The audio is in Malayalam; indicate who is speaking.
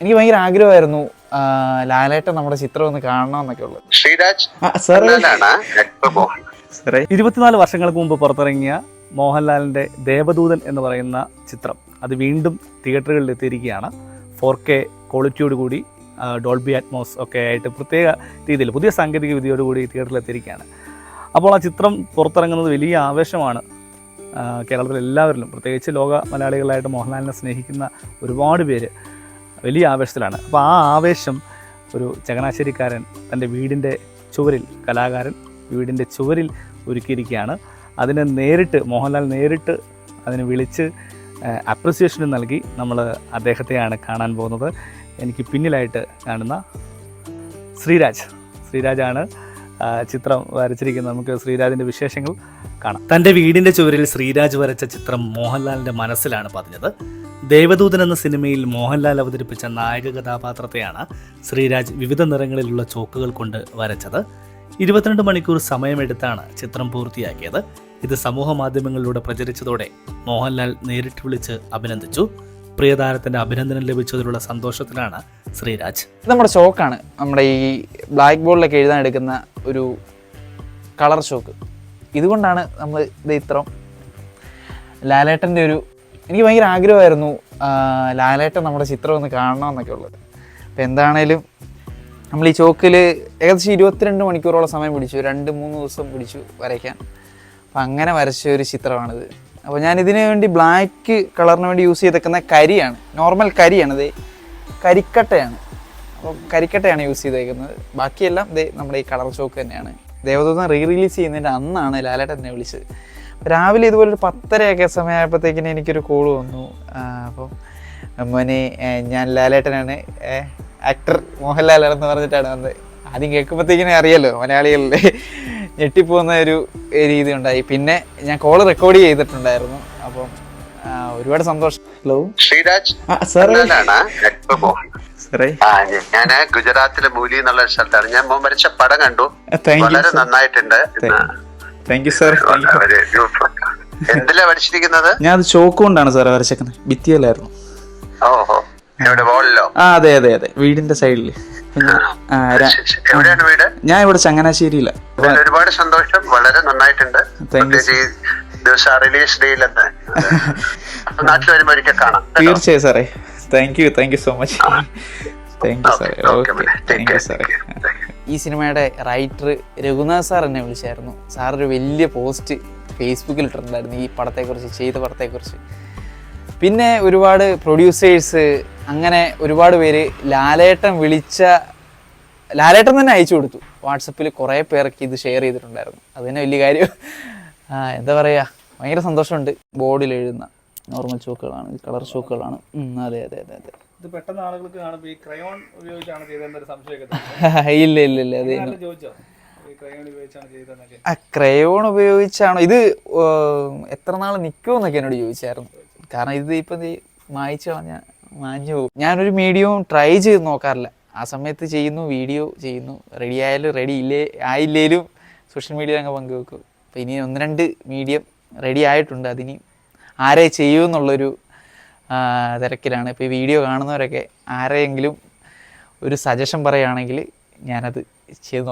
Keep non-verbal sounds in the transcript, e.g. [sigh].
Speaker 1: എനിക്ക് ഭയങ്കര ആഗ്രഹമായിരുന്നു ലാലേട്ട ലാലേട്ടൻ നമ്മുടെ ചിത്രം ഒന്ന് കാണണമെന്നൊക്കെ ഉള്ളത്.
Speaker 2: ശ്രീരാജ്
Speaker 1: സാറേ.
Speaker 3: ഇരുപത്തിനാല് വർഷങ്ങൾക്ക് മുമ്പ് പുറത്തിറങ്ങിയ മോഹൻലാലിന്റെ ദേവദൂതൻ എന്ന് പറയുന്ന ചിത്രം അത് വീണ്ടും തിയേറ്ററുകളിൽ എത്തിയിരിക്കുകയാണ്. ഫോർ കെ ക്വാളിറ്റിയോട് കൂടി ഡോൾബി അറ്റ്മോസ് ഒക്കെ ആയിട്ട് പ്രത്യേക രീതിയിൽ പുതിയ സാങ്കേതിക വിദ്യയോടുകൂടി തിയേറ്ററിൽ എത്തിയിരിക്കുകയാണ്. അപ്പോൾ ആ ചിത്രം പുറത്തിറങ്ങുന്നത് വലിയ ആവേശമാണ്. കേരളത്തിലെല്ലാവരിലും കേരളത്തിലെ എല്ലാവരിലും പ്രത്യേകിച്ച് ലോക മലയാളികളായിട്ട് മോഹൻലാലിനെ സ്നേഹിക്കുന്ന ഒരുപാട് പേര്. വലിയ ആവേശത്തിലാണ്. അപ്പോൾ ആ ആവേശം ഒരു ചങ്ങനാശ്ശേരിക്കാരൻ തന്റെ വീടിന്റെ ചുവരിൽ കലാകാരൻ വീടിന്റെ ചുവരിൽ ഒരുക്കിയിരിക്കുകയാണ്. അതിന് നേരിട്ട് മോഹൻലാൽ നേരിട്ട് അതിന് വിളിച്ച് അപ്രിസിയേഷൻ നൽകി നമ്മൾ അദ്ദേഹത്തെയാണ് കാണാൻ പോകുന്നത്. എനിക്ക് പിന്നിലായിട്ട് കാണുന്ന ശ്രീരാജ്. ശ്രീരാജാണ് ചിത്രം വരച്ചിരിക്കുന്നത്. നമുക്ക് ശ്രീരാജിന്റെ വിശേഷങ്ങൾ കാണാം. തന്റെ വീടിന്റെ ചുവരിൽ ശ്രീരാജ് വരച്ച ചിത്രം മോഹൻലാലിന്റെ മനസ്സിലാണ് പതിഞ്ഞത്. ദേവദൂതൻ എന്ന സിനിമയിൽ മോഹൻലാൽ അവതരിപ്പിച്ച നായക കഥാപാത്രത്തെയാണ് ശ്രീരാജ് വിവിധ നിറങ്ങളിലുള്ള ചോക്കുകൾ കൊണ്ട് വരച്ചത്. ഇരുപത്തിരണ്ട് മണിക്കൂർ സമയമെടുത്താണ് ചിത്രം പൂർത്തിയാക്കിയത്. ഇത് സമൂഹ മാധ്യമങ്ങളിലൂടെ പ്രചരിച്ചതോടെ മോഹൻലാൽ നേരിട്ട് വിളിച്ച് അഭിനന്ദിച്ചു. പ്രിയതാരത്തിന്റെ അഭിനന്ദനം ലഭിച്ചതിലുള്ള സന്തോഷത്തിലാണ് ശ്രീരാജ്.
Speaker 1: നമ്മുടെ ചോക്കാണ്. നമ്മുടെ ഈ ബ്ലാക്ക് ബോർഡിലൊക്കെ എഴുതാൻ എടുക്കുന്ന ഒരു കളർ ചോക്ക്. ഇതുകൊണ്ടാണ് നമ്മൾ ഇത് ഇത്ര ലാലേട്ടന്റെ ഒരു എനിക്ക് ഭയങ്കര ആഗ്രഹമായിരുന്നു ലാലേട്ടൻ നമ്മുടെ ചിത്രം ഒന്ന് കാണണമെന്നൊക്കെ ഉള്ളത്. അപ്പോൾ എന്താണേലും നമ്മൾ ഈ ചോക്കിൽ ഏകദേശം ഇരുപത്തിരണ്ട് മണിക്കൂറോളം സമയം പിടിച്ചു രണ്ട് മൂന്ന് ദിവസം പിടിച്ചു വരയ്ക്കാൻ. അപ്പം അങ്ങനെ വരച്ച ഒരു ചിത്രമാണിത്. അപ്പോൾ ഞാൻ ഇതിന് വേണ്ടി ബ്ലാക്ക് കളറിന് വേണ്ടി യൂസ് ചെയ്തേക്കുന്ന കരിയാണ് നോർമൽ കരിയാണ് ഇത്. കരിക്കട്ടയാണ്. അപ്പോൾ കരിക്കട്ടയാണ് യൂസ് ചെയ്തേക്കുന്നത്. ബാക്കിയെല്ലാം ഇതേ നമ്മുടെ ഈ കളർ ചോക്ക് തന്നെയാണ്. ദേവദൂതം റീ റിലീസ് ചെയ്യുന്നതിന്റെ അന്നാണ് ലാലേട്ടൻ എന്നെ വിളിച്ചത്. രാവിലെ ഇതുപോലെ ഒരു പത്തരയൊക്കെ സമയമായപ്പോഴത്തേക്കിന് എനിക്കൊരു കോൾ വന്നു. അപ്പം മോനെ ഞാൻ ലാലേട്ടനാണ്. ആക്ടർ മോഹൻലാലാണെന്ന് പറഞ്ഞിട്ടാണ് വന്നത്. ആദ്യം കേൾക്കുമ്പോഴത്തേക്കിനെ അറിയാലോ മലയാളികളിലെ ഞെട്ടിപ്പോകുന്ന ഒരു രീതി ഉണ്ടായി. പിന്നെ ഞാൻ കോൾ റെക്കോർഡ് ചെയ്തിട്ടുണ്ടായിരുന്നു. അപ്പം ഒരുപാട് സന്തോഷം. ഹലോ
Speaker 2: ശ്രീരാജ് ഞാൻ ഗുജറാത്തിലെ മൂലി എന്നുള്ള സ്ഥലത്താണ്. ഞാൻ വരച്ച പടം കണ്ടു. വളരെ നന്നായിട്ടുണ്ട്.
Speaker 1: Thank you sir.
Speaker 2: എന്തിലാ വരച്ചിരിക്കുന്നത്
Speaker 1: ഞാൻ അത് ചോക്ക് കൊണ്ടാണ് സാർ വരച്ചേക്കുന്നത്
Speaker 2: ഓഹോ. വോളിലോ
Speaker 1: ആ അതെ അതെ അതെ. വീടിന്റെ സൈഡിൽ ഞാൻ ഇവിടെ ചങ്ങനാശ്ശേരിയില.
Speaker 2: ഒരുപാട് സന്തോഷം. വളരെ നന്നായിട്ടുണ്ട്? [laughs]
Speaker 1: തീർച്ചയായും സാറേ thank you thank you so much thank you സാറേ ഓക്കെ. താങ്ക് യു സാറേ ഈ സിനിമയുടെ റൈറ്റർ രഘുനാഥ് സാർ എന്നെ വിളിച്ചായിരുന്നു. സാറൊരു വലിയ പോസ്റ്റ് ഫേസ്ബുക്കിൽ ഇട്ടിട്ടുണ്ടായിരുന്നു ഈ പടത്തെക്കുറിച്ച് ചെയ്ത പടത്തെക്കുറിച്ച്. പിന്നെ ഒരുപാട് പ്രൊഡ്യൂസേഴ്സ് അങ്ങനെ ഒരുപാട് പേര് ലാലേട്ടൻ വിളിച്ച ലാലേട്ടൻ തന്നെ അയച്ചു കൊടുത്തു. വാട്സപ്പിൽ കുറേ പേർക്ക് ഇത് ഷെയർ ചെയ്തിട്ടുണ്ടായിരുന്നു. അത് തന്നെ വലിയ കാര്യം. എന്താ പറയുക ഭയങ്കര സന്തോഷമുണ്ട്. ബോർഡിൽ എഴുതുന്ന നോർമൽ ചോക്കുകളാണ് കളർ ചോക്കുകളാണ് അതെ അതെ അതെ അതെ.
Speaker 3: ഇത് പെട്ടെന്ന് ആളുകൾക്ക് കാണുമ്പോൾ ഈ ക്രയോൺ ഉപയോഗിച്ചാണ് ചെയ്തതെന്നൊരു സംശയമൊക്കെ [laughs]
Speaker 1: ഇല്ല ഇല്ല ഇല്ല അത്
Speaker 3: ചോദിച്ചോ? ക്രയോൺ ഉപയോഗിച്ചാണ് ചെയ്തതെന്നൊക്കെ.
Speaker 1: ആ ക്രയോൺ ഉപയോഗിച്ചാണോ? ഇത് എത്ര നാൾ നിൽക്കുമെന്നൊക്കെ എന്നോട് ചോദിച്ചായിരുന്നു. കാരണം ഇത് ഇപ്പം മായച്ചു കളഞ്ഞ മാഞ്ഞു പോകും. ഞാനൊരു മീഡിയവും ട്രൈ ചെയ്ത് നോക്കാറില്ല. ആ സമയത്ത് ചെയ്യുന്നു വീഡിയോ ചെയ്യുന്നു. റെഡി ആയാലും റെഡി ഇല്ലേ ആയില്ലേലും സോഷ്യൽ മീഡിയ അങ്ങ് പങ്കുവെക്കും. അപ്പോൾ ഇനി ഒന്ന് രണ്ട് മീഡിയം റെഡി ആയിട്ടുണ്ട്. അതിനി ആരെ ചെയ്യൂ എന്നുള്ളൊരു തിരക്കിലാണ്. ഇപ്പോൾ ഈ വീഡിയോ കാണുന്നവരൊക്കെ ആരെയെങ്കിലും ഒരു സജഷൻ പറയുകയാണെങ്കിൽ ഞാനത് ചെയ്ത്